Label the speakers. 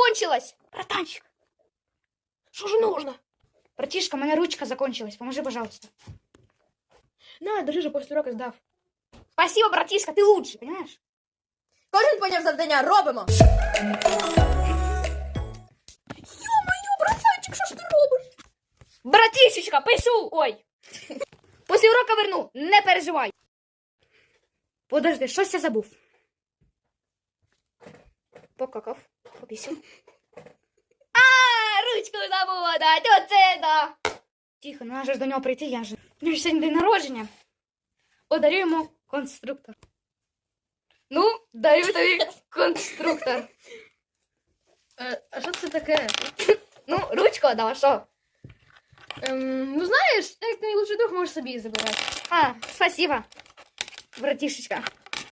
Speaker 1: закончилась.
Speaker 2: Братанчик, що ж нужно?
Speaker 1: Братишка, у мене ручка закончилась. Поможи, пожалуйста.
Speaker 2: На, держи же після уроку здав.
Speaker 1: Спасибо, братишка, ти лучший, понимаешь?
Speaker 3: Кожен поняв завдання, робимо.
Speaker 2: Йо-моє, братанчик, що ж ти робиш?
Speaker 1: Братишечка, пишу! Ой! Після урока верну, не переживай. Подожди, щось я забув. Покакав, попісив. А, ручку забула дати, оце да. Тихо, ну треба ж до нього прийти, я ж. У нього ж сьогодні день народження. Подарю йому конструктор. Ну, даю тобі конструктор.
Speaker 2: Е, а що це таке?
Speaker 1: Ну, ручку дала, що?
Speaker 2: Ем, ну знаєш, як ти мій лучший друг можеш собі забирати.
Speaker 1: А, спасибо, братишечка.